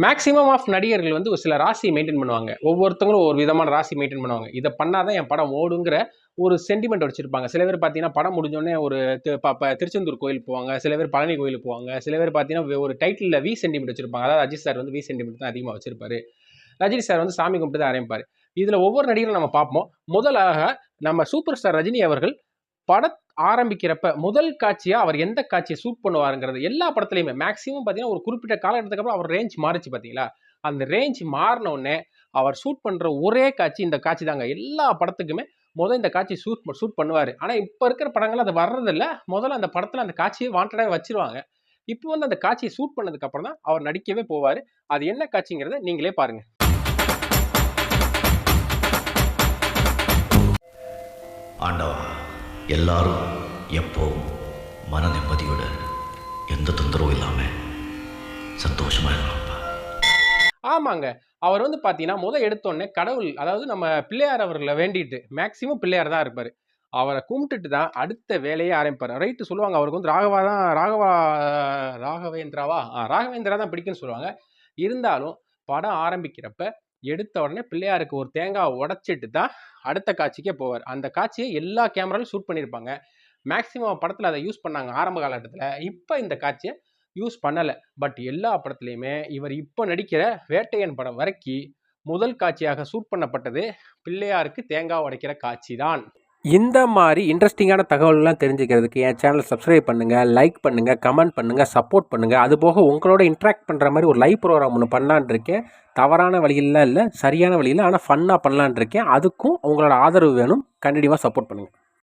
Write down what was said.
Maximum of நடிகர்கள் வந்து ஒரு சில ராசி மெயின்டைன் பண்ணுவாங்க. ஒவ்வொருத்தவங்களும் ஒரு விதமான ராசி மெயின்டைன் பண்ணுவாங்க. இதை பண்ணாதான் என் படம் ஓடுங்கிற ஒரு சென்டிமெண்ட் வச்சிருப்பாங்க. சில பேர் பார்த்தீங்கன்னா படம் முடிஞ்சோடனே ஒரு தி- திருச்செந்தூர் கோயில் போவாங்க. சில பேர் பழனி கோயிலுக்கு போவாங்க. சில பேர் பார்த்தீங்கன்னா ஒரு டைட்டிலில் வி சென்டிமெண்ட் வச்சிருப்பாங்க. அதாவது அஜித் சார் வந்து வி சென்டிமெண்ட் தான் அதிகமாக வச்சிருப்பாரு. ரஜினி சார் வந்து சாமி கும்பிட்டு தான் ஆரம்பிப்பார் இதில் ஒவ்வொரு நடிகரும் நம்ம பார்ப்போம். முதலாக நம்ம சூப்பர் ஸ்டார் ரஜினி அவர்கள் பட ஆரம்பிக்கிறப்ப முதல் காட்சியாக அவர் எந்த காட்சியை ஷூட் பண்ணுவாருங்கிறது எல்லா படத்துலையுமே. மேக்ஸிமம் பார்த்தீங்கன்னா ஒரு குறிப்பிட்ட காலகட்டத்துக்கு அப்புறம் அவர் ரேஞ்ச் மாறிச்சு பார்த்தீங்களா அந்த ரேஞ்ச் மாறின அவர் ஷூட் பண்ணுற ஒரே காட்சி இந்த காட்சி தாங்க. எல்லா படத்துக்குமே முதல் இந்த காட்சி ஷூட் ஷூட் பண்ணுவார். ஆனால் இப்போ இருக்கிற படங்கள் அது வர்றதில்ல. முதல்ல அந்த படத்தில் அந்த காட்சியை வாண்டடாக வச்சுருவாங்க. இப்போ வந்து அந்த காட்சியை ஷூட் பண்ணதுக்கப்புறம் தான் அவர் நடிக்கவே போவார். அது என்ன காட்சிங்கிறத நீங்களே பாருங்கள் எல்லாரும் எப்போவும் மன நிம்மதியோட எந்த தொந்தரவும் இல்லாமல் சந்தோஷமாக இருக்கணும்ப்பா ஆமாங்க. அவர் வந்து பார்த்தீங்கன்னா முத எடுத்தோடனே கடவுள் அதாவது நம்ம பிள்ளையார் அவர்களை வேண்டிட்டு மேக்சிமம் பிள்ளையார் தான் இருப்பார். அவரை கும்பிட்டுட்டு தான் அடுத்த வேலையை ஆரம்பிப்பார். ரைட்டு சொல்லுவாங்க அவருக்கு வந்து ராகவா தான் ராகவா ராகவேந்திராவா? ராகவேந்திரா தான் பிடிக்கும்னு சொல்லுவாங்க. இருந்தாலும் படம் ஆரம்பிக்கிறப்ப எடுத்த உடனே பிள்ளையாருக்கு ஒரு தேங்காய் உடைச்சிட்டு தான் அடுத்த காட்சிக்கே போவார். அந்த காட்சியை எல்லா கேமராலும் ஷூட் பண்ணியிருப்பாங்க மேக்ஸிமம் படத்தில் அதை யூஸ் பண்ணாங்க ஆரம்ப காலகட்டத்தில். இப்போ இந்த காட்சியை யூஸ் பண்ணலை. பட் எல்லா படத்துலையுமே இவர் இப்போ நடிக்கிற வேட்டையன் படம் வரைக்கும் முதல் காட்சியாக ஷூட் பண்ணப்பட்டது பிள்ளையாருக்கு தேங்காய் உடைக்கிற காட்சி தான் இந்த மாதிரி இன்ட்ரெஸ்டிங்கான தகவல்கள்லாம் தெரிஞ்சுக்கிறதுக்கு என் சேனல் சப்ஸ்கிரைப் பண்ணுங்கள் லைக் பண்ணுங்கள் கமெண்ட் பண்ணுங்கள் சப்போர்ட் பண்ணுங்கள் அது போக உங்களோட இன்ட்ராக்ட் பண்ணுற மாதிரி ஒரு லைவ் ப்ரோக்ராம் ஒன்று பண்ணலான் இருக்கேன். தவறான வழியிலாம் இல்லை சரியான வழியில் ஆனால் ஃபன்னாக பண்ணலான் இருக்கேன். அதுக்கும் உங்களோட ஆதரவு வேணும். கண்டிப்பாக சப்போர்ட் பண்ணுங்கள்